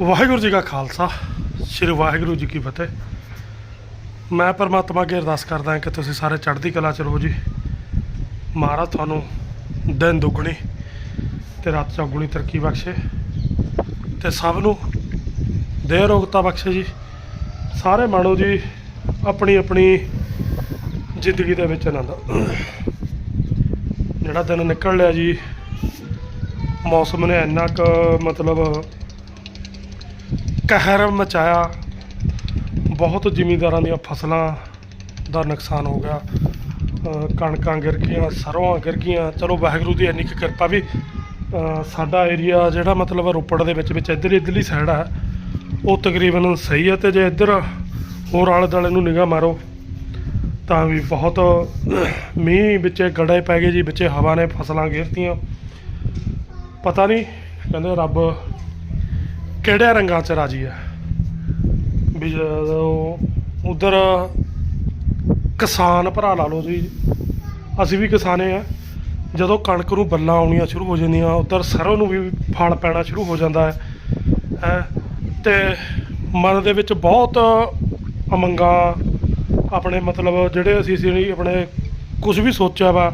ਵਾਹਿਗੁਰੂ ਜੀ ਕਾ ਖਾਲਸਾ, ਸ੍ਰੀ ਵਾਹਿਗੁਰੂ ਜੀ ਕੀ ਫਤਿਹ। ਮੈਂ ਪਰਮਾਤਮਾ ਅੱਗੇ ਅਰਦਾਸ ਕਰਦਾ ਹਾਂ ਕਿ ਤੁਸੀਂ ਸਾਰੇ ਚੜ੍ਹਦੀ ਕਲਾ ਚ ਰਹੋ ਜੀ। ਮਹਾਰਾਜ ਤੁਹਾਨੂੰ ਦਿਨ ਦੁੱਗਣੀ ਤੇ ਰਾਤ ਚੌਗੁਣੀ ਤਰੱਕੀ ਬਖਸ਼ੇ ਤੇ ਸਭ ਨੂੰ ਦੇਹ ਰੋਗਤਾ ਬਖਸ਼ੇ ਜੀ। ਸਾਰੇ ਮਾਣੋ ਜੀ ਆਪਣੀ ਆਪਣੀ ਜ਼ਿੰਦਗੀ ਦੇ ਵਿੱਚ ਆਨੰਦ। ਜਿਹੜਾ ਦਿਨ ਨਿਕਲ ਲਿਆ ਜੀ, ਮੌਸਮ ਨੇ ਇੰਨਾ ਕੁ ਮਤਲਬ ਕਹਿਰ ਮਚਾਇਆ। ਬਹੁਤ ਜ਼ਿਮੀਂਦਾਰਾਂ ਦੀਆਂ ਫਸਲਾਂ ਦਾ ਨੁਕਸਾਨ ਹੋ ਗਿਆ। ਕਣਕਾਂ ਗਿਰ ਗਈਆਂ ਸਰੋਂ ਗਿਰ ਗਈਆਂ। ਚਲੋ ਵਾਹਿਗੁਰੂ ਦੀ ਇੰਨੀ ਕੁ ਕਿਰਪਾ ਵੀ ਸਾਡਾ ਏਰੀਆ ਜਿਹੜਾ ਮਤਲਬ ਰੋਪੜ ਦੇ ਵਿੱਚ ਵਿੱਚ ਇੱਧਰ ਇੱਧਰਲੀ ਸਾਈਡ ਆ, ਉਹ ਤਕਰੀਬਨ ਸਹੀ ਹੈ ਤੇ ਜੇ ਇੱਧਰ ਹੋਰ ਆਲੇ ਦੁਆਲੇ ਨੂੰ ਨਿਗਾਹ ਮਾਰੋ, ਤਾਂ ਵੀ ਬਹੁਤ ਮੀਂਹ ਵਿੱਚ ਗੜੇ ਪੈ ਗਏ ਜੀ, ਵਿੱਚ ਹਵਾ ਨੇ ਫਸਲਾਂ ਗਿਰਤੀਆਂ। ਪਤਾ ਨਹੀਂ, ਕਹਿੰਦੇ ਰੱਬ ਕਿਹੜੇ ਰੰਗਾਂ 'ਚ ਰਾਜੀ ਹੈ? ਵੀ ਜਦੋਂ ਉਧਰ ਕਿਸਾਨ ਭਰਾ ਲਾ ਲਓ ਜੀ, ਅਸੀਂ ਵੀ ਕਿਸਾਨੇ ਆ। ਜਦੋਂ ਕਣਕ ਨੂੰ ਬੱਲਾਂ ਆਉਣੀਆਂ ਸ਼ੁਰੂ ਹੋ ਜਾਂਦੀਆਂ, ਉਧਰ ਸਰੋਂ ਨੂੰ ਵੀ ਫਲ ਪੈਣਾ ਸ਼ੁਰੂ ਹੋ ਜਾਂਦਾ ਹੈ। ਹੈਂ, ਤੇ ਮਨ ਦੇ ਵਿੱਚ ਬਹੁਤ ਅਮੰਗਾ ਆਪਣੇ ਮਤਲਬ ਜਿਹੜੇ ਅਸੀਂ ਸੀ ਆਪਣੇ ਕੁਝ ਵੀ ਸੋਚਿਆ ਵਾ,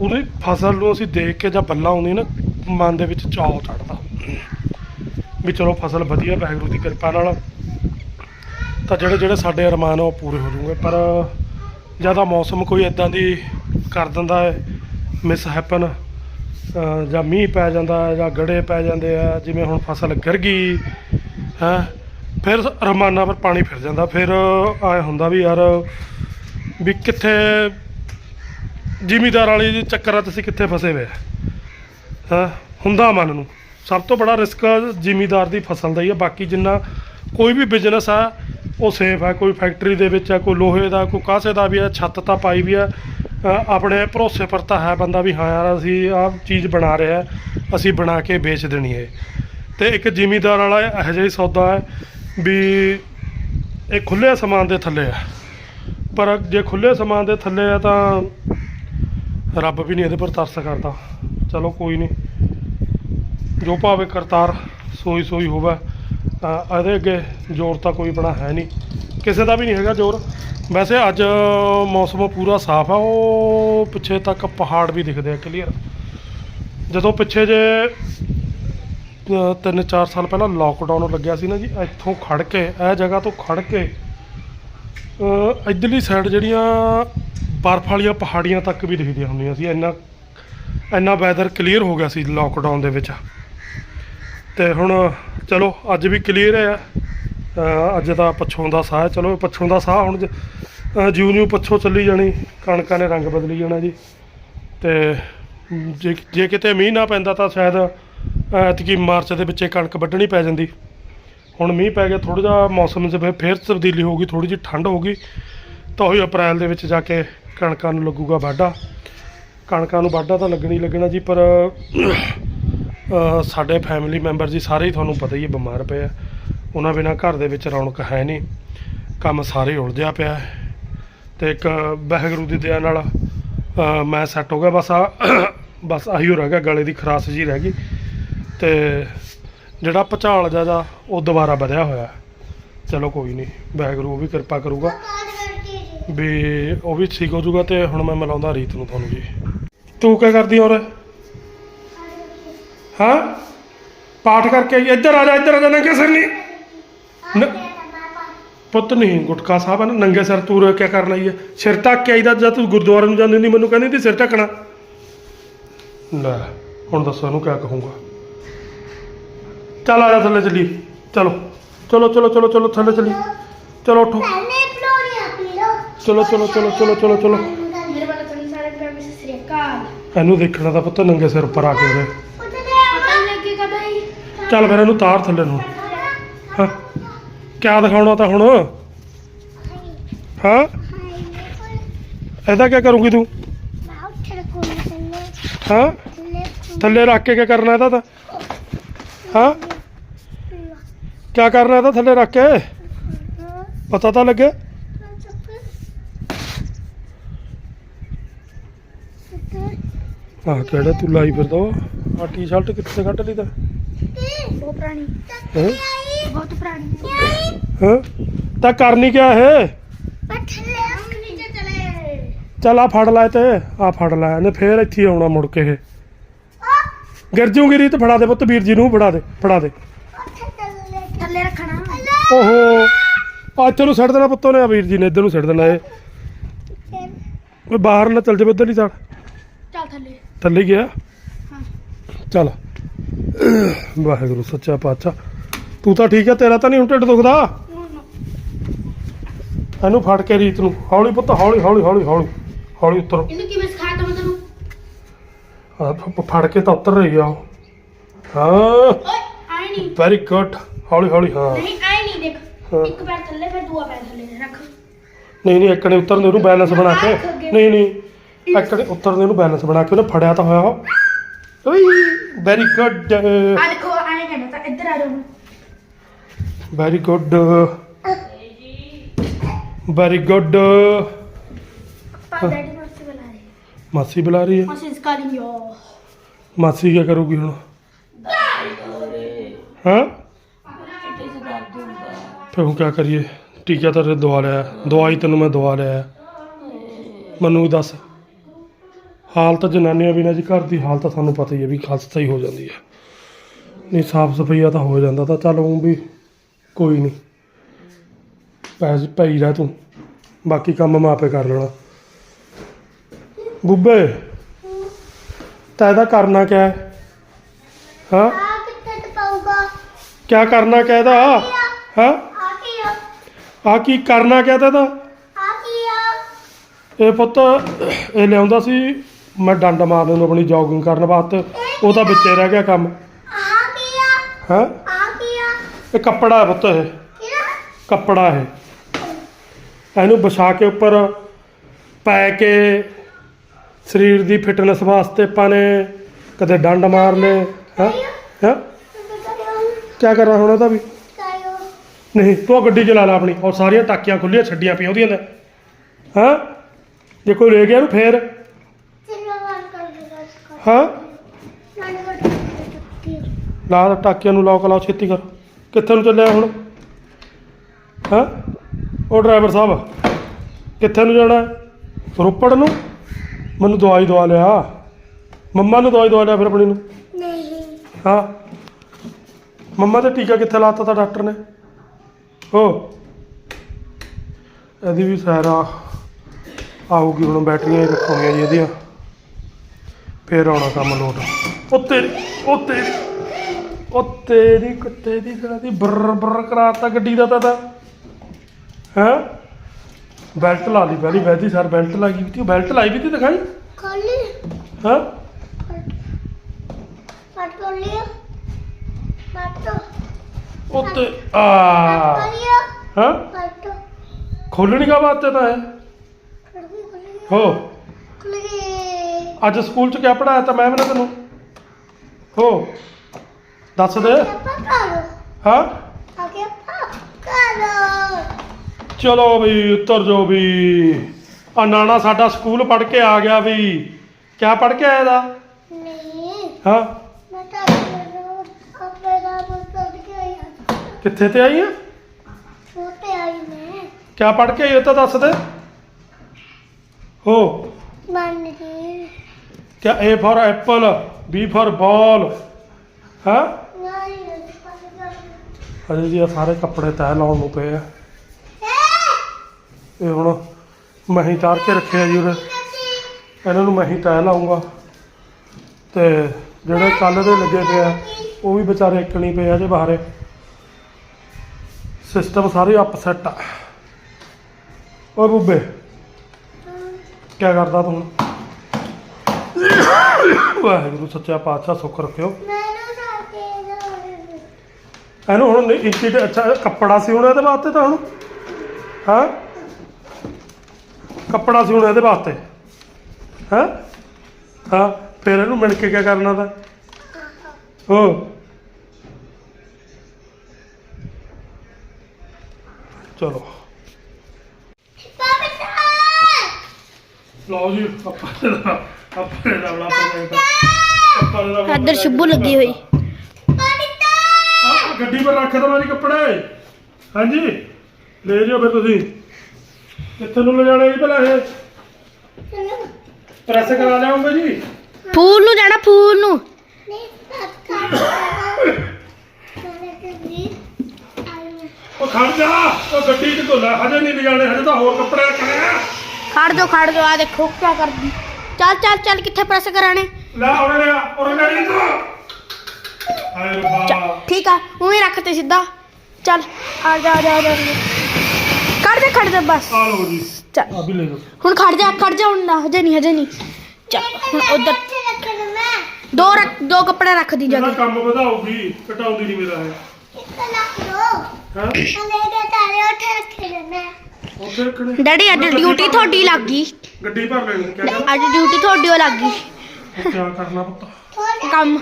ਉਹਦੀ ਫਸਲ ਨੂੰ ਅਸੀਂ ਦੇਖ ਕੇ ਜਾਂ ਬੱਲਾਂ ਆਉਂਦੀ ਨਾ, ਮਨ ਦੇ ਵਿੱਚ ਚਾਅ ਚੜਦਾ ਵੀ ਚਲੋ ਫਸਲ ਵਧੀਆ, ਵਾਹਿਗੁਰੂ ਦੀ ਕਿਰਪਾ ਨਾਲ। ਤਾਂ ਜਿਹੜੇ ਜਿਹੜੇ ਸਾਡੇ ਅਰਮਾਨ ਆ, ਉਹ ਪੂਰੇ ਹੋ ਜੂਗੇ ਪਰ ਜ਼ਿਆਦਾ ਮੌਸਮ ਕੋਈ ਇਦਾਂ ਦੀ ਕਰ ਦਿੰਦਾ ਹੈ ਮਿਸ ਹੈਪਨ ਜਾਂ ਮੀਂਹ ਪੈ ਜਾਂਦਾ ਹੈ, ਜਾਂ ਗੜੇ ਪੈ ਜਾਂਦੇ ਆ, ਜਿਵੇਂ ਹੁਣ ਫਸਲ ਗਿਰ ਗਈ, ਹੈ, ਫਿਰ ਰਮਾਨਾ ਪਰ ਪਾਣੀ ਫਿਰ ਜਾਂਦਾ। ਫਿਰ ਆਏ ਹੁੰਦਾ ਵੀ ਯਾਰ, ਵੀ ਕਿੱਥੇ ਜ਼ਿਮੀਦਾਰ ਵਾਲੀ ਦੀ ਚੱਕਰਾਂ 'ਚ ਅਸੀਂ ਕਿੱਥੇ ਫਸੇ ਹੋਏ ਆ। ਹਾਂ, ਹੁੰਦਾ ਮਨ ਨੂੰ। ਸਭ ਤੋਂ ਬੜਾ ਰਿਸਕ ਜ਼ਿਮੀਦਾਰ ਦੀ ਫਸਲ ਦਾ ਹੀ ਹੈ ਬਾਕੀ ਜਿੰਨਾ ਕੋਈ ਵੀ ਬਿਜ਼ਨਸ ਆ, ਉਹ ਸੇਫ ਹੈ ਕੋਈ ਫੈਕਟਰੀ ਦੇ ਵਿੱਚ ਹੈ ਕੋਈ ਲੋਹੇ ਦਾ, ਕੋਈ ਕਾਸੇ ਦਾ ਵੀ ਹੈ ਛੱਤ ਤਾਂ ਪਾਈ ਵੀ ਹੈ ਆਪਣੇ ਭਰੋਸੇ ਪਰ ਤਾਂ ਹੈ ਬੰਦਾ ਵੀ ਹਾਂ ਯਾਰ ਅਸੀਂ ਆਹ ਚੀਜ਼ ਬਣਾ ਰਿਹਾ ਅਸੀਂ ਬਣਾ ਕੇ ਵੇਚ ਦੇਣੀ ਹੈ। ਤੇ ਇੱਕ ਜ਼ਿਮੀਦਾਰ ਵਾਲਾ ਇਹੋ ਜਿਹਾ ਸੌਦਾ ਹੈ ਵੀ ਇਹ ਖੁੱਲੇ ਸਮਾਨ ਦੇ ਥੱਲੇ ਆ। ਪਰ ਜੇ ਖੁੱਲੇ ਸਮਾਨ ਦੇ ਥੱਲੇ ਆ ਤਾਂ ਰੱਬ ਵੀ ਨਹੀਂ ਇਹਦੇ ਪਰ ਤਰਸ ਕਰਦਾ। ਚਲੋ ਕੋਈ ਨਹੀਂ। ਜੋ ਭਾਵੇਂ ਕਰਤਾਰ ਸੋਈ ਸੋਈ ਹੋਵੇ ਅਹ ਇਹਦੇ ਅੱਗੇ ਜ਼ੋਰ ਤਾਂ ਕੋਈ ਬਣਾ ਹੈ ਨਹੀਂ। ਕਿਸੇ ਦਾ ਵੀ ਨਹੀਂ ਹੈਗਾ ਜ਼ੋਰ। ਵੈਸੇ ਅੱਜ ਮੌਸਮ ਪੂਰਾ ਸਾਫ਼ ਆ, ਉਹ ਪਿੱਛੇ ਤੱਕ ਪਹਾੜ ਵੀ ਦਿਖਦੇ ਆ ਕਲੀਅਰ। ਜਦੋਂ ਪਿੱਛੇ ਜੇ, ਅਹ, ਤਿੰਨ ਚਾਰ ਸਾਲ ਪਹਿਲਾਂ ਲੋਕਡਾਊਨ ਲੱਗਿਆ ਸੀ ਨਾ ਜੀ, ਇੱਥੋਂ ਖੜ ਕੇ, ਇਹ ਜਗ੍ਹਾ ਤੋਂ ਖੜ ਕੇ, ਅਹ, ਇੱਧਰਲੀ ਸਾਈਡ ਜਿਹੜੀਆਂ ਬਰਫ਼ ਵਾਲੀਆਂ ਪਹਾੜੀਆਂ ਤੱਕ ਵੀ ਦਿਖਦੀਆਂ ਹੁੰਦੀਆਂ ਸੀ। ਇੰਨਾ ਇੰਨਾ ਵੈਦਰ ਕਲੀਅਰ ਹੋ ਗਿਆ ਸੀ ਲੋਕਡਾਊਨ ਦੇ ਵਿੱਚ। ਤੇ ਹੁਣ ਚਲੋ, ਅੱਜ ਵੀ ਕਲੀਅਰ ਹੈ। ਅੱਜ ਤਾਂ ਪੱਛੋਂ ਦਾ ਸਾਹ ਚਲੋ, ਪੱਛੋਂ ਦਾ ਸਾਹ ਹੁਣ ਜ- ਜਿਉਂ ਜਿਉਂ ਪੱਛੋਂ ਚੱਲੀ ਜਾਣੀ, ਕਣਕਾਂ ਨੇ ਰੰਗ ਬਦਲੀ ਜਾਣਾ ਜੀ। ਤੇ ਜੇ ਜੇ ਕਿਤੇ ਮੀਂਹ ਨਾ ਪੈਂਦਾ ਤਾਂ ਸ਼ਾਇਦ ਐਤਕੀ ਮਾਰਚ ਦੇ ਵਿੱਚ ਕਣਕ ਵੱਢਣੀ ਪੈ ਜਾਂਦੀ। ਹੁਣ ਮੀਂਹ ਪੈ ਗਿਆ ਥੋੜਾ ਜਿਹਾ ਮੌਸਮ 'ਚ ਫਿਰ, ਫੇਰ ਤਬਦੀਲੀ ਗਈ ਥੋੜੀ ਜਿਹੀ ਠੰਡ ਹੋ ਗਈ। ਤਾਂ ਉਹੀ ਅਪ੍ਰੈਲ ਦੇ ਵਿੱਚ ਜਾ ਕੇ ਕਣਕਾਂ ਨੂੰ ਲੱਗੂਗਾ ਵਾਢਾ। ਕਣਕਾਂ ਨੂੰ ਵਾਢਾ ਤਾਂ ਲੱਗਣੀ ਲੱਗਣਾ ਜੀ, ਪਰ ਸਾਡੇ ਫੈਮਿਲੀ ਮੈਂਬਰ ਜੀ ਸਾਰੇ ਹੀ ਤੁਹਾਨੂੰ ਪਤਾ ਹੀ ਹੈ ਬਿਮਾਰ ਪਏ ਆ। ਉਹਨਾਂ ਬਿਨਾ ਘਰ ਦੇ ਵਿੱਚ ਰੌਣਕ ਹੈ ਨਹੀਂ। ਕੰਮ ਸਾਰੇ ਉਲਝਿਆ ਪਿਆ ਹੈ। ਤੇ ਇੱਕ ਵਾਹਿਗੁਰੂ ਦੀ ਦਇਆ ਨਾਲ ਮੈਂ ਸੈੱਟ ਹੋ ਗਿਆ। ਬਸ ਆ, ਬਸ ਆਹੀ ਹੋ ਰਹਿ ਗਿਆ, ਗਲੇ ਦੀ ਖਰਾਸ ਜੀ ਰਹਿ ਗਈ। ਤੇ ਜਿਹੜਾ ਭਚਾਲ ਜਿਹਾ ਉਹ ਦੁਬਾਰਾ ਵਧਿਆ ਹੋਇਆ ਚਲੋ ਕੋਈ ਨਹੀਂ, ਵਾਹਿਗੁਰੂ ਉਹ ਵੀ ਕਿਰਪਾ ਕਰੂਗਾ। ਵੀ ਉਹ ਵੀ ਠੀਕ ਹੋ ਜਾਊਗਾ ਤੇ ਹੁਣ ਮੈਂ ਮਿਲਾਉਂਦਾ ਰੀਤ ਨੂੰ ਤੁਹਾਨੂੰ ਜੀ। ਤੂੰ ਕੀ ਕਰਦੀ ਔਰ ਹਾਂ? ਪਾਠ ਕਰਕੇ ਆਈ ਇੱਧਰ ਆ ਜਾ ਇੱਧਰ ਆ ਜਾ ਨੰਗੇ ਸਿਰ ਨਹੀਂ। ਪੁੱਤ ਨਹੀਂ ਗੁਟਕਾ ਸਾਹਿਬ ਨਾ ਨੰਗੇ ਸਿਰ ਤੂੰ ਕੀ ਕਰਨ ਆਈ ਹੈ ਸਿਰ ਢੱਕ ਕੇ ਆਈਦਾ ਜਦ ਤੂੰ ਗੁਰਦੁਆਰੇ ਨੂੰ ਜਾਂਦੀ ਨਹੀਂ ਮੈਨੂੰ ਕਹਿੰਦੀ ਤੀ ਸਿਰ ਢੱਕਣਾ। ਲੈ ਹੁਣ ਦੱਸੋ ਇਹਨੂੰ ਕਿਆ ਕਹੂੰਗਾ। ਚੱਲ ਆ ਜਾ ਥੱਲੇ ਚੱਲੀ। ਚਲੋ ਚਲੋ ਚਲੋ ਚਲੋ ਚਲੋ ਥੱਲੇ ਚੱਲੀ। ਚਲੋ ਉੱਠੋ। ਚਲੋ ਚਲੋ ਚਲੋ ਚਲੋ ਚਲੋ ਚਲੋ। ਇਹਨੂੰ ਦੇਖਣਾ ਤਾਂ ਪੁੱਤ ਨੰਗੇ ਸਿਰ ਉੱਪਰ ਆ ਕੇ ਉਰੇ ਪਤਾ ਨਹੀਂ ਲੱਗੀ ਕਦੋਂ ਹੀ ਚੱਲ ਫਿਰ ਇਹਨੂੰ ਤਾਰ ਥੱਲੇ ਨੂੰ। ਹਾਂ। ਕਿਆ ਦਿਖਾਉਣਾ ਤਾਂ ਹੁਣ? ਹਾਂ? ਇਹਦਾ ਕੀ ਕਰੂੰਗੀ ਤੂੰ? ਹਾਂ? ਥੱਲੇ ਰੱਖ ਕੇ ਕੀ ਕਰਨਾ ਇਹਦਾ ਤਾਂ? ਹਾਂ? ਕਿਆ ਕਰਨਾ ਇਹਦਾ ਥੱਲੇ ਰੱਖ ਕੇ? ਪਤਾ ਤਾਂ ਲੱਗੇ। ਆਹ ਕਿਹੜਾ ਤੂੰ ਲਾਈ ਫਿਰਦਾ ਆ ਟੀ-ਸ਼ਰਟ ਕਿੱਥੇ ਕੱਢ ਲਈ ਤਾਂ? ਪ੍ਰਾਣੀ। ਹੈਂ? ਬਹੁਤ ਪੁਰਾਣੀ। ਹੈ? ਹਾਂ ਤਾਂ ਕਰਨੀ ਕਿਆ ਹੈ ਥੱਲੇ ਨੀਚੇ ਚਲੇ। ਚੱਲ ਆ ਫੜ ਲੈ ਤੇ ਆ ਫੜ ਲੈ ਇਹਨੇ ਫੇਰ ਇੱਥੇ ਹੀ ਆਉਣਾ ਮੁੜ ਕੇ ਇਹ। ਗਿਰ ਜੂਗੀ ਰੀਤ ਫੜਾ ਦੇ ਪੁੱਤ ਵੀਰ ਜੀ ਨੂੰ ਫੜਾ ਦੇ ਫੜਾ ਦੇ। ਥੱਲੇ ਰੱਖਣਾ। ਓਹੋ। ਆ ਇੱਥੇ ਨੂੰ ਛੱਡ ਦੇਣਾ ਪੁੱਤੋਂ ਨੇ ਆ ਵੀਰ ਜੀ ਨੇ ਇੱਧਰ ਨੂੰ ਛੱਡ ਦੇਣਾ ਇਹ। ਓਏ ਬਾਹਰ ਨਾ ਚੱਲ ਜਾਵੇ ਇੱਧਰ ਨਹੀਂ ਛੱਡ ਚੱਲ ਥੱਲੇ। ਥੱਲੇ ਗਿਆ। ਹਾਂ। ਚੱਲ। ਵਾਹਿਗੁਰੂ ਸੱਚਾ ਪਾਤਸ਼ਾਹ। ਤੂੰ ਤਾਂ ਠੀਕ ਹੈ ਤੇਰਾ ਤਾਂ ਨਹੀਂ ਹੁਣ ਢਿੱਡ ਦੁਖਦਾ? ਇਹਨੂੰ ਫੜ ਕੇ ਰੀਤ ਨੂੰ। ਹੌਲੀ ਪੁੱਤ ਹੌਲੀ ਹੌਲੀ ਹੌਲੀ ਹੌਲੀ। ਹੌਲੀ ਉਤਰ। ਇਹਨੂੰ ਕਿਵੇਂ ਸਿਖਾਤਾ ਮੈਂ ਤੈਨੂੰ ਆ, ਫ- ਫੜ ਕੇ ਤਾਂ ਉਤਰ ਰਹੀ ਆ ਉਹ। ਹਾਂ। ਓਏ ਆਏ ਨਹੀਂ ਵੈਰੀ ਗੁੱਡ ਹੌਲੀ ਹੌਲੀ ਹਾਂ। ਨਹੀਂ ਆਏ ਨਹੀਂ ਦੇਖ। ਇੱਕ ਪੈਰ ਥੱਲੇ ਫਿਰ ਦੂਆ ਪੈਰ ਥੱਲੇ ਰੱਖ। ਨਹੀਂ ਨਹੀਂ ਇੱਕਣੇ ਉਤਰਨ ਦੇ ਉਹਨੂੰ ਬੈਲੈਂਸ ਬਣਾ ਕੇ। ਨਹੀਂ ਨਹੀਂ। ਇੱਕਣੇ ਉਤਰਨ ਦੇ ਉਹਨੂੰ ਬੈਲੈਂਸ ਬਣਾ ਕੇ ਉਹਨੇ ਫੜਿਆ ਤਾਂ ਹੋਇਆ ਉਹ। ਓਏ ਵੈਰੀ ਗੁੱਡ ਆ ਦੇਖੋ ਆਏ ਕਹਿੰਦਾ ਤਾਂ ਇੱਧਰ ਆ ਜਾਓ। ਵੈਰੀ ਗੁੱਡ ਵੈਰੀ ਗੁੱਡ ਪਾ ਡੈਡੀ ਮਾਸੀ ਬੁਲਾ ਰਹੇ ਮਾਸੀ ਬੁਲਾ ਰਹੀ ਹੈ? ਮਾਸੀ ਇਸ ਕਾਲਿੰਗ ਯੋ ਮਾਸੀ ਕੀ ਕਰੂਗੀ ਹੁਣ? ਹਾਂ? ਫਿਰ ਹੁਣ ਕੀ ਕਰੀਏ? ਟੀਕਾ ਤਾਂ ਤੈਨੂੰ ਦਵਾ ਲਿਆ। ਦਵਾਈ ਤੈਨੂੰ ਮੈਂ ਦਵਾ ਲਿਆ। ਮੈਨੂੰ ਵੀ ਦੱਸ। ਹਾਲਤ ਜਨਾਨੀਆਂ ਬਿਨਾਂ ਜੀ ਘਰ ਦੀ ਹਾਲਤ ਤੁਹਾਨੂੰ ਪਤਾ ਹੀ ਹੈ ਵੀ ਖਾਸ ਸਹੀ ਹੋ ਜਾਂਦੀ ਹੈ। ਨਹੀਂ ਸਾਫ਼ ਸਫਾਈਆ ਤਾਂ ਹੋ ਜਾਂਦਾ ਤਾਂ ਚੱਲ ਉਹ ਵੀ ਕੋਈ ਨਹੀਂ। ਪੈ ਪਈ ਰਹਿ ਤੂੰ। ਬਾਕੀ ਕੰਮ ਮੈਂ ਆਪੇ ਕਰ ਲੈਣਾ। ਬੁੱਬੇ ਤਾਂ ਇਹਦਾ ਕਰਨਾ ਕਿਆ ਹੈ? ਹਾਂ? ਆ ਕਿੱਥੇ ਕਿਆ ਕਰਨਾ ਕਿਆ ਇਹਦਾ? ਹਾਂ? ਆ ਕੀ ਆ? ਆ ਕੀ ਕਰਨਾ ਕਿਆ ਤਾ ਇਹਦਾ? ਆ ਕੀ ਆ? ਇਹ ਪੁੱਤ ਇਹ ਲਿਆਉਂਦਾ ਸੀ ਮੈਂ ਡੰਡ ਮਾਰਨ ਨੂੰ ਆਪਣੀ ਜੋਗਿੰਗ ਕਰਨ ਵਾਸਤੇ ਉਹ ਤਾਂ ਵਿੱਚੇ ਰਹਿ ਗਿਆ ਕੰਮ। ਆ ਕੀ ਆ? ਹੈ? ਆ ਕੀ ਆ? ਇਹ ਕੱਪੜਾ ਹੈ ਪੁੱਤ ਇਹ। ਕਿਹੜਾ? ਕੱਪੜਾ ਹੈ ਇਹਨੂੰ ਵਿਛਾ ਕੇ ਉੱਪਰ ਪੈ ਕੇ ਸਰੀਰ ਦੀ ਫਿਟਨੈਸ ਵਾਸਤੇ ਆਪਾਂ ਨੇ ਕਦੇ ਡੰਡ ਮਾਰ ਲਏ ਹੈ ਹੈ? ਕੀ ਕਰਨਾ ਹੁਣ ਇਹਦਾ ਵੀ? ਨਹੀਂ ਤੂੰ ਗੱਡੀ ਚਲਾ ਲੈ ਆਪਣੀ। ਔਰ ਸਾਰੀਆਂ ਟਾਕੀਆਂ ਖੁੱਲੀਆਂ ਛੱਡੀਆਂ ਪਈਆਂ ਉਹਦੀਆਂ ਨੇ। ਹਾਂ? ਜੇ ਕੋਈ ਲੈ ਗਿਆ ਇਹਨੂੰ ਫੇਰ। ਹਾਂ? ਲਾ ਟਾਕੀਆਂ ਨੂੰ ਲੋਕ ਲਾਓ ਛੇਤੀ ਕਰ। ਕਿੱਥੇ ਨੂੰ ਚੱਲਿਆ ਹੁਣ? ਹਾਂ? ਉਹ ਡਰਾਈਵਰ ਸਾਹਿਬ ਕਿੱਥੇ ਨੂੰ ਜਾਣਾ? ਰੋਪੜ ਨੂੰ? ਮੈਨੂੰ ਦਵਾਈ ਦਵਾ ਲਿਆ। ਮੰਮਾ ਨੂੰ ਦਵਾਈ ਦਵਾ ਲਿਆ ਫਿਰ ਆਪਣੀ ਨੂੰ। ਨਹੀਂ। ਹਾਂ? ਮੰਮਾ ਤੇ ਟੀਕਾ ਕਿੱਥੇ ਲਾਤਾ ਤਾ ਡਾਕਟਰ ਨੇ? ਹੋ ਇਹਦੀ ਵੀ ਸਾਰਾ ਆਊਗੀ ਹੁਣ ਬੈਟਰੀਆਂ ਹੀ ਜੀ ਇਹਦੀਆਂ। ਫੇਰ ਆਉਣਾ ਕੰਮ ਲੋਟ। ਉਹ ਤੇਰੀ ਉਹ ਤੇਰੀ ਉਹ ਤੇਰੀ ਕੁੱਤੇ ਦੀ ਤਰ੍ਹਾਂ ਦੀ ਬਰ ਬਰ ਕਰਾਤਾ ਗੱਡੀ ਦਾ ਤਾਂ ਹੈ? ਬੈਲਟ ਲਾ ਲਈ ਪਹਿਲੀ ਵੈਦੀ ਸਰ ਬੈਲਟ ਲੱਗੀ ਵੀ ਤੀ ਬੈਲਟ ਲਾਈ ਵੀ ਤੀ ਦਿਖਾਈ? ਖੋਲੀ। ਹਾਂ? ਪਟ ਖੋਲੀ ਪਟ ਉਹ ਤੇ ਆ। ਹਾਂ? ਪਟ ਖੋਲਣੀ ਕਾ ਬਾਤ ਤਾਂ ਹੈ? ਖੋਲੀ ਖੋਲੀ। ਹੋ। ਖੋਲੀ। ਅੱਜ ਸਕੂਲ ਚ ਕਿਆ ਪੜਾਇਆ ਤਾਂ ਮੈਂ ਵੀ ਨਾ ਤੈਨੂੰ? ਹੋ ਦੱਸ ਦੇ। ਹਾਂ? ਚਲੋ ਵੀ ਉੱਤਰ ਜੋ ਵੀ। ਆ ਸਾਡਾ ਸਕੂਲ ਪੜ ਕੇ ਆ ਗਿਆ ਵੀ। ਕਿਆ ਪੜ ਕੇ ਆਇਆ ਦਾ ਨਹੀਂ। ਹਾਂ? ਮੈਂ ਤਾਂ ਆਪੇ ਦਾ ਬੁੱਤ ਕੇ ਹਾਂ। ਕਿੱਥੇ ਤੇ ਆਈ ਆ ਛੋਟੇ ਆਈ ਮੈਂ। ਕਿਆ ਪੜ ਕੇ ਆਈ ਉਹ ਤਾਂ ਦੱਸ ਦੇ। ਹੋ। ਮੰਨ ਜੀ ਕਿਆ? A for apple B for ball ਹਾਂ? ਅਜੇ ਜੀ ਆ ਸਾਰੇ ਕੱਪੜੇ ਤੈਅ ਲਾਉਣ ਨੂੰ ਪਏ ਆ। ਇਹ ਹੁਣ ਮਹੀਂ ਹੀ ਤਾਰ ਕੇ ਰੱਖਿਆ ਜੀ ਉਹਦੇ। ਇਹਨਾਂ ਨੂੰ ਮੈਂ ਹੀ ਤੈਅ ਲਾਉਂਗਾ ਤੇ ਜਿਹੜੇ ਕੱਲ ਦੇ ਲੱਗੇ ਪਏ ਆ, ਉਹ ਵੀ ਵਿਚਾਰੇ ਇੱਕਣੀ ਪਏ ਆ ਜੇ ਬਾਹਰੇ। ਸਿਸਟਮ ਸਾਰੇ ਅਪਸੈਟ ਆ। ਓਏ ਬੁੱਬੇ ਕੀ ਕਰਦਾ ਤੂੰ? ਵਾਹਿਗੁਰੂ ਸੱਚਾ ਪਾਤਸ਼ਾਹ ਸੁੱਖ ਰੱਖਿਓ। ਇਹਨੂੰ ਹੁਣ ਇੰਚੀ ਤੇ ਅੱਛਾ ਕੱਪੜਾ ਸੀ ਹੁਣ ਇਹਦੇ ਵਾਸਤੇ ਤਾਂ ਹੁਣ? ਹਾਂ? ਕੱਪੜਾ ਸੀ ਹੁਣ ਇਹਦੇ ਵਾਸਤੇ। ਹਾਂ? ਹਾਂ ਫਿਰ ਇਹਨੂੰ ਮਿਲ ਕੇ ਕੀ ਕਰਨਾ ਤਾਂ? ਹੋ ਚਲੋ। ਪਾਪਾ ਲਓ ਜੀ ਆਪਾਂ ਦਾ ਆਪਾਂ ਦਾ ਬੜਾ ਪ੍ਰੋਜੈਕਟ ਆਪਾਂ ਦਾ ਬੜਾ ਇੱਧਰ ਸ਼ੁਭੂ ਲੱਗੀ ਹੋਈ ਆਹ ਗੱਡੀ ਪਰ ਰੱਖ ਦਵਾਂ ਜੀ ਕੱਪੜੇ ਹਾਂਜੀ ਲੈ ਜਾਓ ਫਿਰ ਤੁਸੀਂ ਕਿੱਥੇ ਨੂੰ ਲੈ ਜਾਣੇ ਜੀ ਭਲਾ ਇਹ ਚਲੋ ਪ੍ਰੈਸ ਕਰਾ ਲਿਆਉਂਗੇ ਜੀ ਫੂਲ ਨੂੰ ਜਾਣਾ ਫੂਲ ਨੂੰ ਨਹੀਂ ਪੱਕਾ ਚਲੇ ਕਰੀ ਆਇਆ ਉਹ ਖੜ ਜਾ ਉਹ ਗੱਡੀ ਚ ਧੁੱਲਾ ਹਜੇ ਨਹੀਂ ਲੈ ਜਾਣੇ ਹਜੇ ਤਾਂ ਹੋਰ ਕੱਪੜੇ ਰੱਖਣੇ ਆ ਖੜ ਜਾ ਖੜ ਜਾ ਆ ਦੇਖੋ ਕੀ ਕਰਦੀ ਚੱਲ ਚੱਲ ਚੱਲ ਕਿੱਥੇ ਪ੍ਰੈਸ ਕਰਾਣੇ ਲੈ ਉਹਨੇ ਲਿਆ ਉਹਨੇ ਲੈ ਲਈ ਤੂੰ ਹਾਏ ਰੱਬਾ ਠੀਕ ਆ ਉਵੇਂ ਰੱਖ ਤੇ ਸਿੱਧਾ ਚੱਲ ਆ ਜਾ ਆ ਜਾ ਆ ਜਾ ਖੜ ਜਾ ਖੜ ਜਾ ਬਸ ਆ ਲਓ ਜੀ ਚੱਲ ਆ ਵੀ ਲੈ ਲਓ ਹੁਣ ਖੜ ਜਾ ਖੜ ਜਾ ਹੁਣ ਨਾ ਹਜੇ ਨਹੀਂ ਹਜੇ ਨਹੀਂ ਚੱਲ ਹੁਣ ਉਧਰ ਇੱਥੇ ਰੱਖਣਾ ਮੈਂ ਦੋ ਰੱਖ ਦੋ ਕੱਪੜੇ ਰੱਖ ਦੀ ਜਾ ਇਹਦਾ ਕੇ ਕੰਮ ਵਧਾਉਗੀ ਘਟਾਉਂਦੀ ਨਹੀਂ ਮੇਰਾ ਇਹ ਇੱਕ ਲੱਖ ਲੋ ਹਾਂ ਹਲੇ ਦੇ ਤਾਰੇ ਉੱਥੇ ਰੱਖਣਾ ਮੈਂ ਡੈਡੀ ਅੱਜ ਡਿਊਟੀ ਤੁਹਾਡੀ ਲੱਗ ਗਈ। ਗੱਡੀ ਭਰ ਲੈਣੀ ਕਿਆ ਕਰਨਾ ਅੱਜ ਡਿਊਟੀ ਤੁਹਾਡੀ ਓ ਲੱਗ ਗਈ। ਉਹ ਕਿਆ ਕਰਨਾ ਪੁੱਤ? ਥੋੜਾ ਕੰਮ।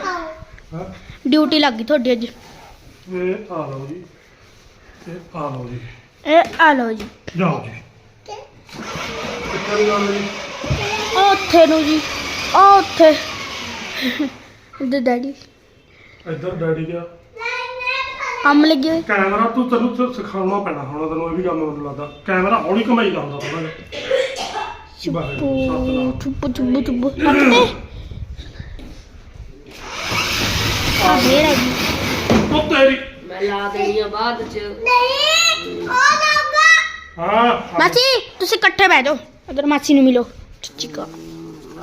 ਹਾਂ? ਡਿਊਟੀ ਲੱਗ ਗਈ ਤੁਹਾਡੀ ਅੱਜ। ਇਹ ਆ ਲਓ ਜੀ ਇਹ ਆ ਲਓ ਜੀ। ਇਹ ਆ ਲਓ ਜੀ। ਜਾਓ ਜੀ। ਕਿੱਥੇ ਦੀ ਗੱਲ ਜੀ? ਉਹ ਉੱਥੇ ਨੂੰ ਜੀ ਉਹ ਉੱਥੇ। ਇੱਧਰ ਡੈਡੀ। ਇੱਧਰ ਡੈਡੀ ਗਿਆ। ਕੰਮ ਲੱਗੇ ਹੋਏ। ਕੈਮਰਾ ਤੂੰ ਤੈਨੂੰ ਤੇ ਸਿਖਾਉਣਾ ਪੈਣਾ ਹੁਣ ਤੈਨੂੰ ਇਹ ਵੀ ਕੰਮ ਮੈਨੂੰ ਲੱਗਦਾ। ਕੈਮਰਾ ਹੌਲੀ ਕਮਾਈਦਾ ਹੁੰਦਾ ਥੋੜਾ ਜਿਹਾ ਵਾਹਿਗੁਰੂ, ਸਤਿਨਾਮ। ਚੁੱਪ ਚੁੱਪ ਚੁੱਪ। ਹੱਥ ਤੇ। ਆ ਫੇਰ ਆ ਗਈ ਉਹ ਤੇਰੀ। ਮੈਂ ਲਾ ਦੇਣੀ ਆ ਬਾਅਦ ਚ। ਨਹੀਂ ਉਹ ਲਾਗਾ ਹਾਂ। ਮਾਸੀ ਤੁਸੀਂ ਇਕੱਠੇ ਬਹਿ ਜਾਓ। ਉਧਰ ਮਾਸੀ ਨੂੰ ਮਿਲੋ। ਸੱਚੀ ਕਾ।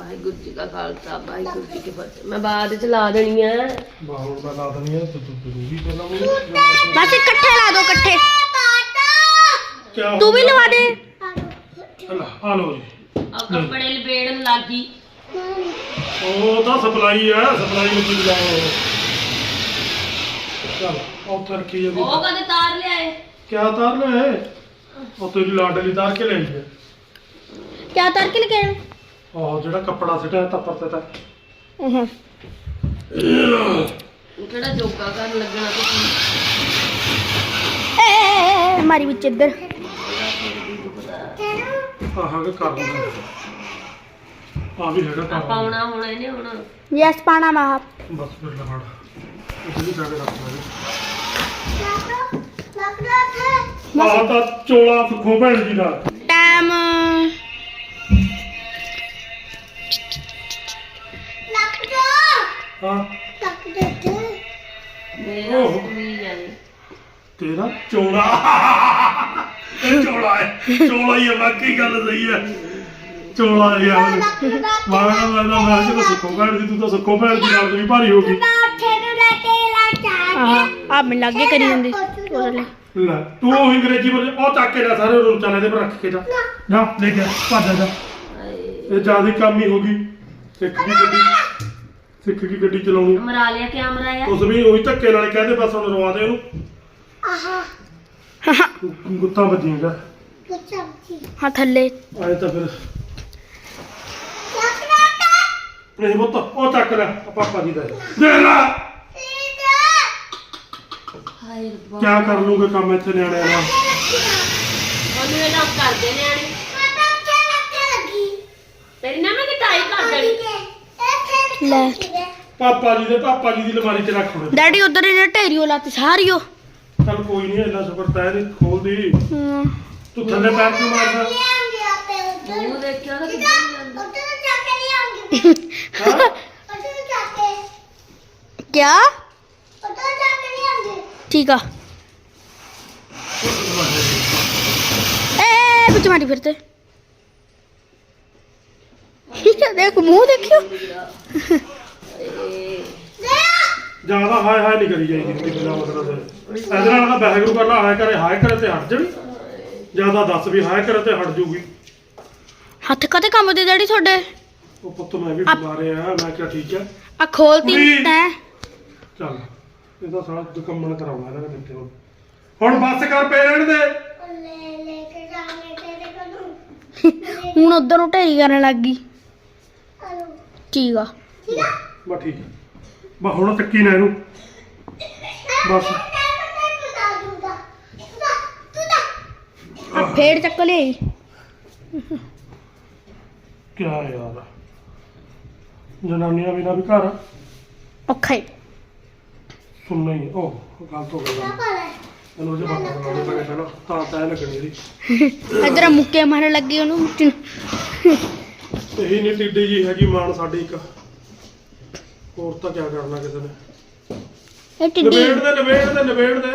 ਵਾਹਿਗੁਰੂ ਜੀ ਕਾ ਖਾਲਸਾ ਵਾਹਿਗੁਰੂ ਜੀ ਕੀ ਫਤਿਹ। ਮੈਂ ਬਾਅਦ ਚ ਲਾ ਦੇਣੀ ਆ। ਬਾਹਰ ਮੈਂ ਲਾ ਦਣੀ ਹੈ ਤੂੰ ਤੂੰ ਜ਼ਰੂਰੀ ਪਹਿਲਾਂ ਮੈਨੂੰ ਮਾਸੀ ਇਕੱਠੇ ਲਾ ਦਿਓ ਇਕੱਠੇ। ਤੂੰ ਵੀ ਲਵਾ ਦੇ। ਚਲ ਆ ਲਓ ਜੀ। ਆ ਕੱਪੜੇ ਲਪੇੜਨ ਲੱਗੀ। ਉਹ ਤਾਂ ਸਪਲਾਈ ਆ ਸਪਲਾਈ ਮਸ਼ੀਨ ਜਾਓ ਚਲ ਉੱਥੇ ਰੱਖੀ ਜਾਂਦੀ। ਉਹ ਕਦੇ ਤਾਰ ਲਿਆਏ? ਕਿਆ ਤਾਰ ਲੈ ਉਹ ਤੇਰੀ ਲਾਡਲੀ ਤਾਰ ਕੇ ਲੈ ਹੈ। ਕਿਆ ਤਰ ਕੇ ਲਗੇ ਉਹ ਜਿਹੜਾ ਕੱਪੜਾ ਸਿੱਟਿਆ ਤੱਪਰ ਤੇ ਤਾਂ। ਹਾਂ ਕਿਹੜਾ ਜੋਗਾ ਕਰਨ ਲੱਗਣਾ ਤੁਸੀਂ ਏ ਮਾਰੀ ਵਿੱਚ ਇੱਧਰ। ਆਹਾਂ ਕਿ ਕਰ ਲੂੰਗਾ ਆ ਵੀ ਹੈਗਾ ਆ ਕਰ ਪਾਉਣਾ ਹੁਣ ਇਹਨੇ ਹੁਣ। ਯੈਸ ਪਾਣਾ ਮਾ ਬਸ ਫਿਰ ਲਗਾੜ ਇਹ ਵੀ ਸਾਡੇ ਰੱਖ ਲੈ। ਆਹ ਤਾਂ ਚੋਲਾ ਸੁਖੋ ਭੈਣ ਜੀ ਦਾ। ਟਾਈਮ। ਹਾਂ। ਮੇਰਾ ਓਹ। ਵੀ ਜਾਵੇ। ਤੇਰਾ ਚੋਲਾ। ਇਹ ਚੋਲਾ ਹੈ। ਚੋਲਾ ਹੀ ਹੈ ਬਾਕੀ ਗੱਲ ਸਹੀ ਹੈ। ਚੋਲਾ ਯਾਰ ਮੈਂ ਮੈਂ ਮੈਂ ਮੈਂ ਕਿ ਸੁਖੋ ਭੈਣ ਜੀ ਤੂੰ ਤਾਂ ਸੁਖੋ ਭੈਣ ਦੀ ਨਾਲ ਵੀ ਭਾਰੀ ਹੋ ਗਈ। ਆ ਆ ਮੈਂ ਲੱਗੇ ਕਰੀ ਜਾਂਦੀ। ਉਹਦੇ ਲਈ ਲੈ। ਤੂੰ ਉਹ ਅੰਗਰੇਜ਼ੀ ਬੋਲ ਉਹ ਚੱਕ ਕੇ ਲੈ ਸਾਰੇ ਰੂਮ ਚਾਲੇ ਦੇ ਪਰ ਰੱਖ ਕੇ ਜਾ। ਜਾ ਲੈ ਕੇ ਭੱਜ ਜਾ। ਇਹ ਜ਼ਿਆਦਾ ਕੰਮ ਹੀ ਹੋ ਗਈ। ਸਿੱਖ ਗਈ ਗੱਡੀ। ਸਿੱਖ ਗਈ ਗੱਡੀ ਚਲਾਉਣੀ ਮਰਾ ਲਿਆ ਕੈਮਰਾ ਆ। ਉਸ ਵੀ ਉਹੀ ਧੱਕੇ ਨਾਲ ਕਹਿੰਦੇ ਬਸ ਹੁਣ ਰਵਾ ਦੇ ਉਹਨੂੰ ਗੁੱਤਾਂ ਵੱਜੀਆਂ ਹਾਂ ਥੱਲੇ। ਆਏ ਤਾਂ ਫਿਰ। ਨਹੀਂ ਬੁੱਤ ਉਹ ਚੱਕ ਲੈ ਆ ਪਾਪਾ ਜੀ ਦਾ ਦੇ ਲੈ। ਹਾਏ ਰੱਬਾ। ਕਿਆ ਕਰ ਲੂਗੇ ਕੰਮ ਇੱਥੇ ਨਿਆਣਿਆਂ ਨਾਲ ਉਹਨੂੰ ਇਹ ਕੰਮ ਕਰਦੇ ਨੇ ਆਣੇ ਤੇਰੀ ਨਾ ਮੈਂ ਕਿਤਾਈ ਕਰ ਦੇਣੀ। ਲੈ। ਪਾਪਾ ਜੀ ਦੇ ਪਾਪਾ ਜੀ ਦੀ ਅਲਮਾਰੀ 'ਚ ਰੱਖ ਹੁਣ ਡੈਡੀ ਉਧਰ ਇਹਨੇ ਢੇਰੀਓ ਲਾਤੀ ਸਾਰੀਓ ਚੱਲ ਕੋਈ ਨਹੀਂ ਇੰਨਾ ਸ਼ੁਕਰ ਤੈ ਨਹੀਂ ਖੋਲਦੀ ਹਾਂ। ਤੂੰ ਥੱਲੇ ਪੈਰ ਕਿਉਂ ਮਾਰਦਾ ਮੂੰਹ ਦੇਖਿਆ ਤਾਂ ਕਿੱਦਾਂ ਜਾਂਦਾ ਹਾਂ? ਕਿਆ? ਠੀਕ ਆ। ਏ ਵਿੱਚ ਮਾਰੀ ਫਿਰ ਤੇ। ਦੇਖ ਮੂੰਹ ਦੇਖਿਓ। ਜ਼ਿਆਦਾ ਹਾਏ ਹਾਏ ਨਹੀਂ ਕਰੀ ਜਾਈਦੀ ਬਿਨਾਂ ਮਤਲਬ ਦੇ। ਇਹਦੇ ਨਾਲ ਤਾਂ ਬਹਿਗਰੂ ਕਰਨਾ ਹਾਏ ਕਰੇ ਹਾਏ ਕਰੇ ਤੇ ਹਟ ਜਾਵੀ। ਜ਼ਿਆਦਾ ਦੱਸ ਵੀ ਹਾਏ ਕਰੇ ਤੇ ਹਟ ਜੂਗੀ ਹੱਥ ਕਦੇ ਕੰਮ ਦੇ ਡੈਡੀ ਤੁਹਾਡੇ? ਉਹ ਪੁੱਤ ਮੈਂ ਵੀ ਬਿਮਾਰੇ ਆ ਮੈਂ ਕਿਹਾ ਠੀਕ ਹੈ ਆ ਖੋਲਤੀ। ਤੈਂ ਚੱਲ ਇਹਦਾ ਸਾਰਾ ਦੁਕੰਮਣ ਕਰਾਉਣਾ ਇਹਨਾਂ ਨੇ ਦਿੱਤੇ ਹੁਣ। ਹੁਣ ਬੱਸ ਕਰ ਪੇ ਰਹਿਣ ਦੇ। ਹੁਣ ਉਧਰ ਨੂੰ ਢੇਰੀ ਕਰਨ ਲੱਗ ਗਈ। ਠੀਕ ਆ। ਬਸ ਠੀਕ ਹੈ ਬਸ ਹੁਣ ਚੱਕੀ ਨਾ ਇਹਨੂੰ। ਬਸ। ਆ ਫੇਰ ਚੱਕ ਲਈ ਕਿਆ ਯਾਰ। ਜਨਾਨੀਆਂ ਬਿਨਾਂ ਵੀ ਘਰ ਔਖਾ ਹੀ ਸੁਣਨਾ ਹੀ ਹੈ। ਉਹ ਗੱਲ ਤੋਂ ਗੱਲ ਇਹਨੂੰ ਜੇ ਬਾਤਾਂ ਬਣਾਉਣੇ ਪੈਣੇ। ਤਾਂ ਤਾਂ ਇਹ ਲੱਗਣੀ ਇਹਦੀ। ਇਧਰ ਮੁੱਕੇ ਮਾਰਨ ਲੱਗੀ ਉਹਨੂੰ। ਮਿੱਟੀ ਨੂੰ ਇਹੀ ਨਹੀਂ ਟਿੱਡੀ ਜੀ ਹੈਗੀ ਮਾਨ ਸਾਡੀ ਇੱਕ। ਹੋਰ ਤਾਂ ਕਿਆ ਕਰਨਾ ਕਿਸੇ ਨੇ। ਇਹ ਟਿੱਡੀ ਨਵੇੜ ਦੇ ਨਵੇੜ ਦੇ ਨਵੇੜ ਦੇ।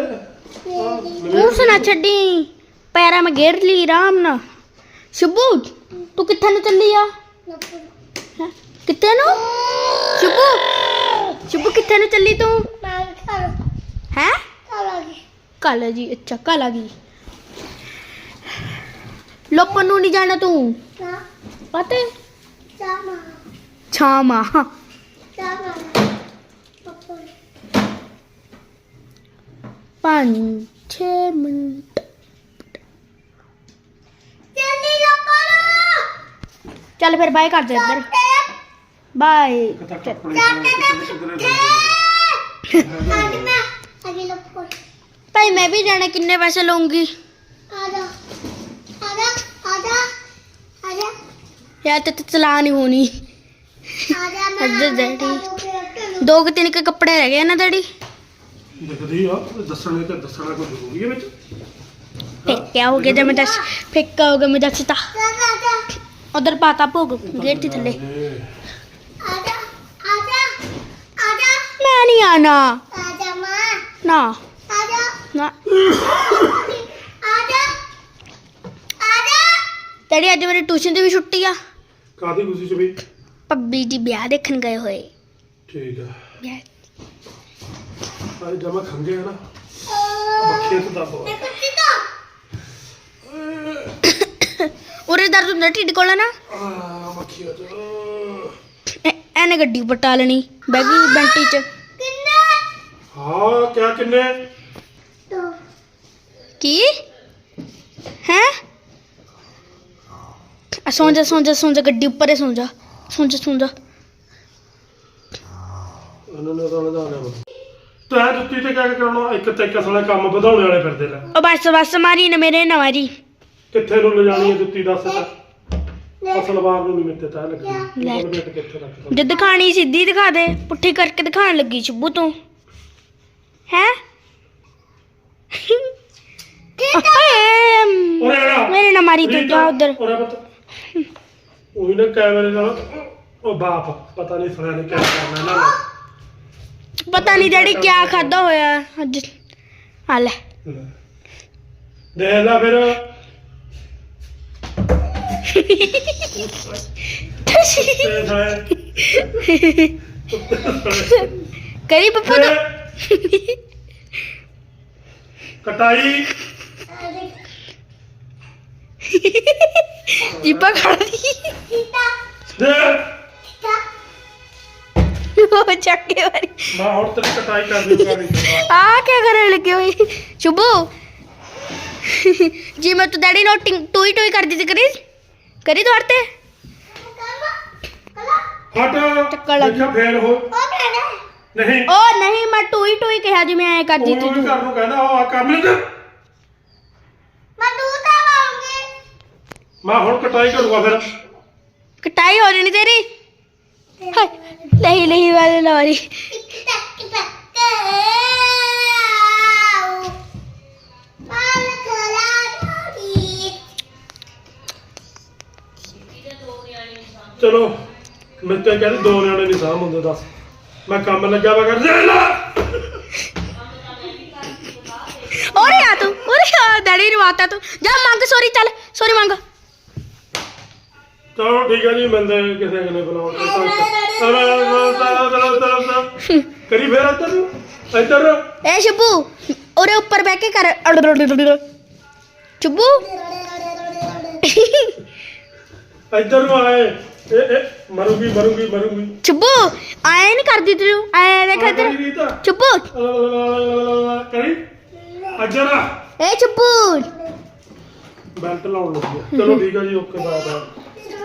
ਉਸ ਨਾ ਛੱਡੀ। ਪੈਰਾਂ ਮੈਂ ਗੇਰ ਲਈ ਆਰਾਮ ਨਾਲ। ਸ਼ੁਭੂ ਤੂੰ ਕਿੱਥੇ ਨੂੰ ਚੱਲੀ ਆ? ਕਿੱਥੇ ਨੂੰ? ਸ਼ੁਭੂ ਸ਼ੁਭੂ ਕਿੱਥੇ ਨੂੰ ਚੱਲੀ ਤੂੰ? ਹੈ? ਕੱਲ ਜੀ ਅੱਛਾ ਕੱਲ ਆ ਗਈ ਲੋਪਨ ਨੂੰ ਨਹੀਂ ਜਾਣਾ ਤੂੰ? ਪਤਾ ਜਾਮਾ ਛਾਮਾ ਜਾਮਾ ਪਾਪਾ ਪੰਜ ਛੇ ਮਿੰਟ ਜਲਦੀ ਲੱਪੂ ਚੱਲ ਫਿਰ ਬਾਏ ਕਰ ਦੇ ਇੱਧਰ ਬਾਏ ਕਿਤਾ ਕੱਪੜੇ ਕਿਤੇ ਕਿਧਰੇ ਅੱਜ ਯਾਰ ਤੇ ਚਲਾ ਨਹੀਂ ਹੋਣੀ ਆ ਜਾ ਮੈਂ ਅੱਧੇ ਡੈਡੀ। ਦੋ ਕਿ ਤਿੰਨ ਕੁ ਕੱਪੜੇ ਰਹਿ ਗਏ ਨਾ ਡੈਡੀ ਦਿਖਦੀ ਆ ਦੱਸਣੇ ਤੇ ਦੱਸਣਾ ਕੋਈ ਜ਼ਰੂਰੀ ਹੈ ਵਿੱਚ ਫੇਕਿਆ ਹੋ ਗਿਆ ਜੇ ਮੈਂ ਦੱਸ ਫੇਕਾ ਹੋ ਡੈਡੀ ਅੱਜ ਮੇਰੀ ਟਿਊਸ਼ਨ ਦੀ ਵੀ ਛੁੱਟੀ ਆ। ਕਾਦੀ ਖੁਸ਼ੀ ਚ ਵੀ ਪੱਬੀ ਦੀ ਵਿਆਹ ਦੇਖਣ ਗਏ ਹੋਏ। ਠੀਕ ਆ। ਵਿਆਹ ਅੱਜ ਜਮਾ ਖੰਗੇ ਆ ਨਾ। ਮੱਖੀਆਂ ਤੋਂ ਦੱਬ ਦੇਖੋ ਕਿਤਾ ਉਰੇ ਦਰਦ ਹੁੰਦਾ ਢਿੱਡ ਕੋਲ ਨਾ। ਆ ਮੱਖੀਆਂ ਚ ਐ- ਐਨੇ ਗੱਡੀ ਪਟਾ ਲੈਣੀ ਬਹਿ ਗਈ ਬੰਟੀ ਚ। ਕਿੰਨਾ? ਹਾਂ ਕਿਆ ਕਿੰਨੇ? ਦੋ। ਕੀ? ਹੈ? ਆ ਸੌਂ ਜਾ ਸੌਂ ਜਾ ਸੌਂ ਜਾ ਗੱਡੀ ਉੱਪਰ ਹੀ ਸੌਂ ਜਾ। ਸੌਂ ਜਾ ਸੌਂ ਜਾ। ਉਹਨਾਂ ਨੇ ਤਾਂ ਲਗਾ ਲਿਆ ਤੈਂ ਜੁੱਤੀ ਤੇ ਕਿਆ ਕਰਾਉਣਾ? ਇੱਕ ਤੇ ਕਸਲੇ ਕੰਮ ਵਧਾਉਣੇ ਵਾਲੇ ਫਿਰਦੇ ਲੈ ਉਹ ਬਸ ਬਸ ਮਾਰੀ ਨਾ ਮੇਰੇ ਨਾ ਮਾਰੀ ਕਿੱਥੇ ਨੂੰ ਲਿਜਾਣੀ ਹੈ ਜੁੱਤੀ ਦੱਸ ਤਾ। ਅਸਲਵਾਰ ਨੂੰ ਨਹੀਂ ਮਿੱਤੇ ਤਾਂ ਲੱਗਣੀ ਲੈ। ਕਿੱਥੇ? ਜੇ ਦਿਖਾਣੀ ਸਿੱਧੀ ਦਿਖਾ ਦੇ। ਪੁੱਠੀ ਕਰਕੇ ਦਿਖਾਣ ਲੱਗੀ ਸ਼ੁਭੂ ਤੂੰ। ਹੈ? ਮੇਰੇ ਨਾ ਮਾਰੀ ਤੂੰ ਜਾ ਉਧਰ। ਉਰੇ ਪੁੱਤ। ਉਹੀ ਨਾ ਕੈਮਰੇ ਨਾਲ ਉਹ ਬਾਪ ਪਤਾ ਨਹੀਂ ਸੁਣਿਆ ਨੇ ਕਿਆ ਕਰਨਾ ਇਹਨਾਂ ਨੇ ਪਤਾ ਨਹੀਂ ਡੈਡੀ ਕਿਆ ਖਾਦਾ ਹੋਇਆ ਅੱਜ ਆ ਲੈ ਦੇਖ ਲੈ ਫਿਰ ਤੇ ਸਾਲੇ ਕਰੀ ਪੱਪੂ ਤੂੰ ਕਟਾਈ ਜੀਪਾ ਖੜਦੀ ਕਿਤਾ ਦੇ ਕਿਤਾ ਉਹ ਚੱਕ ਕੇ ਵਾਰੀ ਮੈਂ ਹੁਣ ਤੇਰੀ ਕਟਾਈ ਕਰ ਦੂੰਗਾ ਨਹੀਂ ਆ ਕੀ ਕਰਨ ਲੱਗੇ ਹੋਈ ਸ਼ੁਭੂ ਜੀ ਮੈਂ ਤੂੰ ਡੈਡੀ ਨੂੰ ਟਿੰ- ਟੂਈ ਟੂਈ ਕਰਦੀ ਤੇ ਕਰੀ ਕਰੀ ਤੁਹਾਡੇ ਤੇ ਕਲਾ ਹਟ ਚੱਕਰ ਲੱਗ ਦੇਖਿਆ ਫੇਰ ਉਹ ਉਹ ਕਹਿੰਦਾ ਨਹੀਂ ਉਹ ਨਹੀਂ ਮੈਂ ਟੂਈ ਟੂਈ ਕਿਹਾ ਜਿਵੇਂ ਐ ਕਰਦੀ ਉਹ ਤੀ ਵੀ ਤੂੰ ਕਰਨ ਨੂੰ ਕਹਿੰਦਾ ਉਹ ਆ ਕੰਮ ਲੈ ਮੈਂ ਦੂਧ ਆਵਾਂਗੀ ਮੈਂ ਹੁਣ ਕਟਾਈ ਕਰੂੰਗਾ ਫਿਰ। ਕਟਾਈ ਹੋ ਰਹੀ ਤੇਰੀ? ਨਹੀਂ ਨਹੀਂ ਵਾਲੇ ਲਾਰੀ ਚਲੋ ਮੈਂ ਤਾਂ ਕਹਿੰਦੀ ਦੋ ਨਿਆਣੇ ਨਹੀਂ ਸਾਂਭ ਹੁੰਦੇ ਦੱਸ। ਮੈਂ ਕੰਮ ਲੱਗਾ ਵਾ ਕਰ। ਦੇ ਲਾ। ਔਰੇ ਆ ਤੂੰ ਔਰੇ ਆ। ਡੈਡੀ ਨੂੰ ਆਤਾ ਤੂੰ। ਜਾ ਮੰਗ ਸੋਰੀ ਚੱਲ ਸੋਰੀ ਮੰਗ। ਚਲੋ ਠੀਕ ਹੈ ਜੀ ਮਿਲਦੇ ਹਾਂ ਕਿਸੇ ਅਗਲੇ ਬਲੌਗ ਤੇ। ਤੱਕ ਕਰੀ ਫੇਰ ਇੱਧਰ? ਇੱਧਰ? ਉੱਪਰ ਬਹਿ ਕੇ ਕਰ। ਚੁੱਬੂ ਇੱਧਰ ਨੂੰ ਆਏ। ਇਹ ਇਹ ਮਰੂਗੀ ਮਰੂਗੀ ਮਰੂਗੀ। ਚੁੱਬੂ ਆਏ ਨਹੀਂ ਕਰਦੀ ਤੂੰ। ਆਏ ਦੇਖ ਆ ਇੱਧਰ। ਕਰੀ ਰੀਤਾ। ਚੁੱਬੂ ਕਰੀ? ਇੱਧਰ ਆ ਏ ਚੁੱਬੂ ਬੈਲਟ ਲਾਉਣ ਲੱਗੀ ਆ। ਚਲੋ ਠੀਕ ਹੈ ਜੀ ਓਕੇ ਬਾਏ ਬਾਏ।